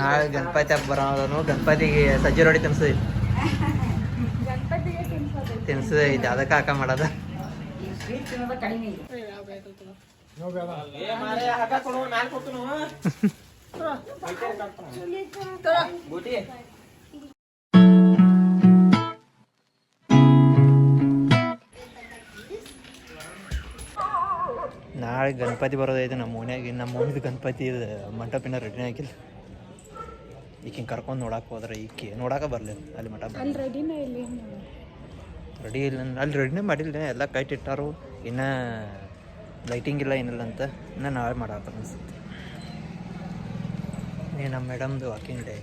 ನಾಳೆ ಗಣಪತಿ ಹಬ್ಬ ಬರೋದನು ಗಣಪತಿಗೆ ಸಜ್ಜಿ ರೊಟ್ಟಿ ತಿನ್ಸದಿ ಗಣಪತಿಗೆ ತಿನ್ಸೋದು. ಐತಿ ಅದಕ್ಕೆ ಹಾಕ ಮಾಡೋದ. ನಾಳೆ ಗಣಪತಿ ಬರೋದೈತೆ ನಮ್ಮ ಮನೆಯಾಗ ನಮ್ಮ ಮನೇದು ಗಣಪತಿ ಮಂಟಪಿನ ರೆಡಿ ಆಗಿಲ್ಲ. ಈಕಿನ ಕರ್ಕೊಂಡು ನೋಡಕ್ಕೆ ಹೋದ್ರೆ ಈಕೆ ನೋಡಕ್ಕೆ ಬರಲಿಲ್ಲ. ಅಲ್ಲಿ ಮಠ ಅಲ್ಲಿ ರೆಡಿನೇ ಇಲ್ಲಿ ರೆಡಿ ಇಲ್ಲ ಅಲ್ಲಿ ರೆಡಿನೇ ಮಾಡಿಲ್ಲ ಎಲ್ಲ ಕೈಟ್ ಇಟ್ಟಾರು. ಇನ್ನ ಲೈಟಿಂಗ್ ಇಲ್ಲ ಏನಿಲ್ಲ ಅಂತ ಇನ್ನೂ ನಾಳೆ ಮಾಡಕ್ಕೆ ಅನ್ಸುತ್ತೆ. ನೀ ನಮ್ಮ ಮೇಡಮ್ದು ವಾಕಿಂಗ್ ಡೇ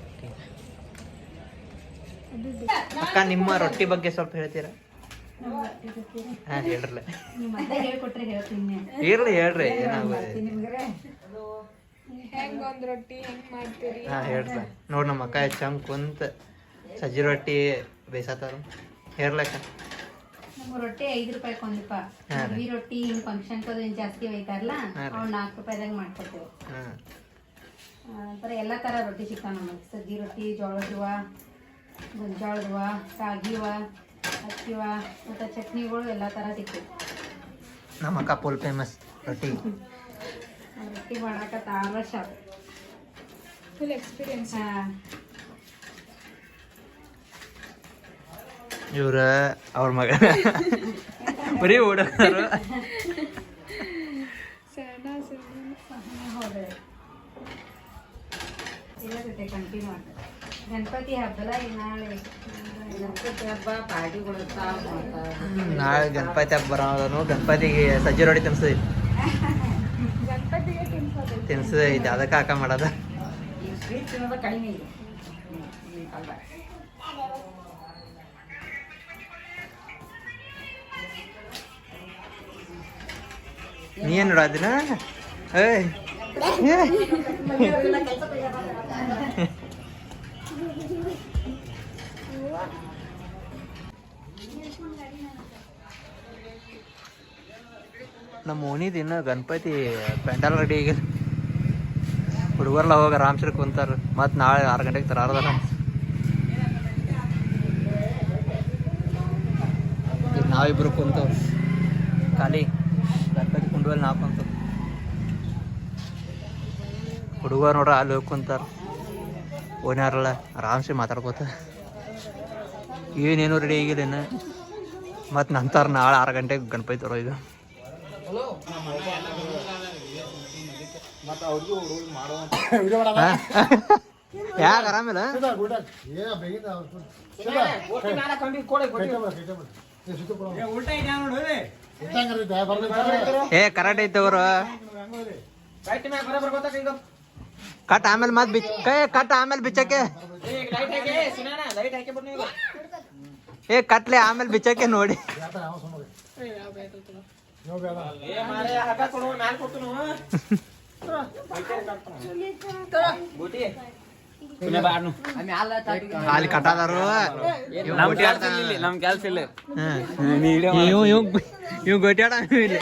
ಅಕ್ಕ ನಿಮ್ಮ ರೊಟ್ಟಿ ಬಗ್ಗೆ ಸ್ವಲ್ಪ ಹೇಳ್ತೀರಾ? ಹಾಂ ಹೇಳ್ರಲ್ಲ ಇರ್ಲಿ ಹೇಳ್ರಿ ಏನಾಗುತ್ತೆ? ನಿಮ್ಗೆ. ಹೆಂಗ್ ಒಂದ್ ರೊಟ್ಟಿ ಹೆಂಗ್ ಮಾಡ್ತೀರಿ? ಹಾಂ ಹೇಳ್ರಿ ನೋಡಿ ನಮ್ಮ ಅಕ್ಕ ಚಂಗ್ ಕುಂತ ಸಜ್ಜಿ ರೊಟ್ಟಿ ಬೇಸತ್ತಾರ ಹೇರ್ಲಕ್ಕ ನಮ್ಮ ರೊಟ್ಟಿ ಐದು ರೂಪಾಯಿ ಒಂದಿಪ್ಪ. ಈ ರೊಟ್ಟಿ ಹಿಂಗ್ ಫಂಕ್ಷನ್ ಜಾಸ್ತಿ ಒಯ್ತಾರಲ್ಲ ಹಾ ರೀ. ಅವ್ನು ನಾಲ್ಕು ರೂಪಾಯಿದಾಗ ಮಾಡ್ಕೊಡ್ತೇವೆ. ಹಾಂ. ಒಂಥರ ಎಲ್ಲ ಥರ ರೊಟ್ಟಿ ಸಿಗ್ತಾವ ನಮಗೆ. ಸಜ್ಜಿ ರೊಟ್ಟಿ ಜೋಳದವ ಗೊಂಜಾಳದವ ಅಕ್ಕಿ ಅಕ್ಕಿವ ಮತ್ತು ಚಟ್ನಿಗಳು ಎಲ್ಲ ಥರ ಸಿಗ್ತವೆ ನಮ್ಮ ಅಕ್ಕ ಫುಲ್ ಫೇಮಸ್ ರೊಟ್ಟಿ. ರೊಟ್ಟಿ ಮಾಡಕ್ಕೆ ವರ್ಷ ಫುಲ್ ಎಕ್ಸ್ಪೀರಿಯನ್ಸ್ ಇವ್ರ ಅವ್ರ ಮಗ ಬರೀ ಇರುತ್ತೆ ಕಂಟಿನ್ಯೂ ಆಗ್ತದೆ. ಗಣಪತಿ ನಾಳೆ. ಗಣಪತಿ ಹಬ್ಬ ಪಾರ್ಟಿಗಳು ನಾಳೆ ಗಣಪತಿ ಹಬ್ಬ ಬರೋದನು ಗಣಪತಿಗೆ ಸಜ್ಜಿ ರೊಟ್ಟಿ ತಿನ್ಸದಿ ಗಣಪತಿಗೆ ತಿನ್ಸೋದು ಐತಿ ಅದಕ್ಕೆ ಹಾಕ ಮಾಡೋದ. ನೀ ಏನು ನೋಡೋದಿನ ಏಯ್. ನಮ್ಮ ಓಣಿದ ಇನ್ನು ಗಣಪತಿ ಪೆಂಡಲ್ ರೆಡಿ ಈಗ ಹುಡುಗರ್ಲ ಹೋಗ ರಾಮ್ಸರ್ ಕುಂತಾರ. ಮತ್ತೆ ನಾಳೆ ಆರು ಗಂಟೆಗೆ ತರಾರದಾರ ಈಗ ನಾವಿಬ್ರು ಕುಂತವ್ ಖಾಲಿ. ಗಣಪತಿ ಕುಂಡುವಲ್ಲಿ ನಾವು ಕುಂತ ಹುಡುಗರು ನೋಡ್ರ ಅಲ್ಲಿ ಹೋಗಿ ಕುಂತಾರ. ಓನ್ಯಾರಲ್ಲ ಆರಾಮ್ಸೆ ಮಾತಾಡ್ಕೋತ. ಏನೇನು ರೆಡಿ ಆಗಿಲ್ಲ ಇನ್ನು. ಮತ್ತು ನಂತರ ನಾಳೆ ಆರು ಗಂಟೆಗೆ ಗಣಪತಿ ತರೋ ಈಗ. ಯಾಕೆ ಆರಾಮಿಲ್ಲ? ಏ ಕರೆಕ್ಟ್ ಐತೆ ಅವರು. ಕಟ್ ಆಮೇಲೆ ಮತ್ ಬಿಚ್ ಕೈ ಕಟ್ ಆಮೇಲೆ ಬಿಚ್ಚಕ್ಕೆ. ಏ ಕಟ್ಲೆ ಆಮೇಲೆ ಬಿಚ್ಚಕ್ಕೆ ನೋಡಿ. ಅಲ್ಲಿ ಕಟ್ಟದಾರು. ನಮ್ ಕೆಲ್ಸ ಇಲ್ಲ ಇವ್. ಇವ್ ಇವ್ ಗೊತ್ತಾಡ ಇಲ್ಲಿ